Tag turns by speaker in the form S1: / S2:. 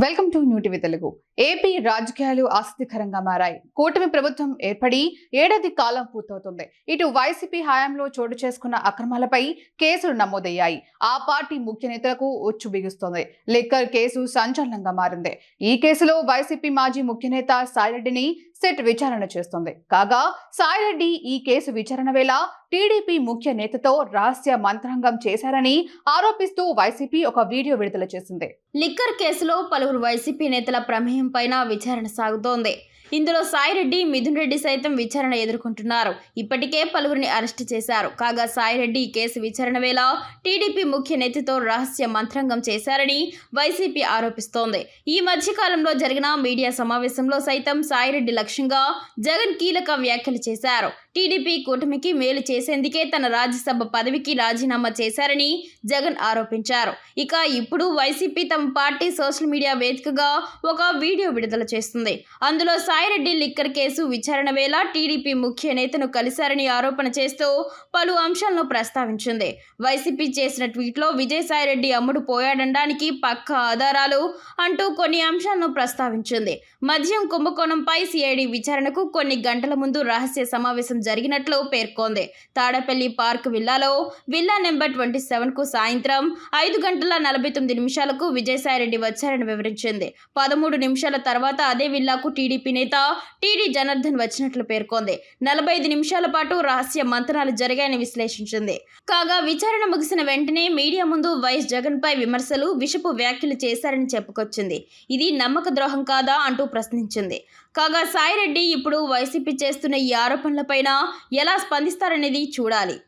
S1: Welcome to new TV Telugu. AP రాజకీయాలు ఆసక్తికరంగా మారాయి. కూటమి ప్రభుత్వం ఏర్పడి ఏడాది కాలం పూర్తవుతుంది. ఇటు వైసీపీ హయాంలో చోటు చేసుకున్న అక్రమాలపై కేసులు నమోదయ్యాయి. ఆ పార్టీ ముఖ్య నేతలకు ఉచ్చు బిగుస్తోంది. లిక్కర్ కేసు సంచలనంగా మారింది. ఈ కేసులో వైసీపీ మాజీ ముఖ్య నేత సాయిరెడ్డిని సెట్ విచారణ చేస్తోంది. కాగా సాయిరెడ్డి ఈ కేసు విచారణ వేళ టీడీపీ ముఖ్య నేతతో రహస్య మంత్రాంగం చేశారని ఆరోపిస్తూ వైసీపీ ఒక వీడియో విడుదల చేసింది.
S2: లిక్కర్ కేసులో పలువురు వైసీపీ నేతల ప్రమేయం పైన విచారణ సాగుతోంది. ఇందులో సాయిరెడ్డి మిథున్ రెడ్డి సైతం విచారణ ఎదుర్కొంటున్నారు. ఇప్పటికే పలువురిని అరెస్టు చేశారు. కాగా సాయిరెడ్డి కేసు విచారణ వేళ టీడీపీ ముఖ్య నేతతో రహస్య మంత్రంగం చేశారని వైసీపీ ఆరోపిస్తోంది. ఈ మధ్యకాలంలో జరిగిన మీడియా సమావేశంలో సైతం సాయిరెడ్డి లక్ష్యంగా జగన్ కీలక వ్యాఖ్యలు చేశారు. టీడీపీ కూటమికి మేలు చేసేందుకే తన రాజ్యసభ పదవికి రాజీనామా చేశారని జగన్ ఆరోపించారు. ఇక ఇప్పుడు వైసీపీ తమ పార్టీ సోషల్ మీడియా వేదికగా ఒక వీడియో విడుదల చేస్తుంది. అందులో సాయిరెడ్డి లిక్కర్ కేసు విచారణ వేళ టీడీపీ ముఖ్య నేతను కలిశారని ఆరోపణ చేస్తూ పలు అంశాలను ప్రస్తావించింది. వైసీపీ చేసిన ట్వీట్లో విజయసాయిరెడ్డి అమ్ముడు పోయాడనడానికి పక్క ఆధారాలు అంటూ కొన్ని అంశాలను ప్రస్తావించింది. మద్యం కుంభకోణంపై సిఐడి విచారణకు కొన్ని గంటల ముందు రహస్య సమావేశం జరిగినట్లు పేర్కొంది. తాడపల్లి పార్క్ విల్లాలో విల్లా నెంబర్ ట్వంటీ సెవెన్కు సాయంత్రం ఐదు గంటల నలభై తొమ్మిది నిమిషాలకు విజయసాయిరెడ్డి వచ్చారని వివరించింది. పదమూడు నిమిషాల తర్వాత అదే విల్లాకు టీడీపీ నేత టీడీ జనార్దన్ వచ్చినట్లు పేర్కొంది. నలభై ఐదు నిమిషాల పాటు రహస్య మంతనాలు జరిగాయని విశ్లేషించింది. కాగా విచారణ ముగిసిన వెంటనే మీడియా ముందు వైఎస్ జగన్ పై విమర్శలు విషపు వ్యాఖ్యలు చేశారని చెప్పుకొచ్చింది. ఇది నమ్మక ద్రోహం కాదా అంటూ ప్రశ్నించింది. కాగా సాయిరెడ్డి ఇప్పుడు వైసీపీ చేస్తున్న ఈ ఆరోపణలపైన ఎలా స్పందిస్తారనేది చూడాలి.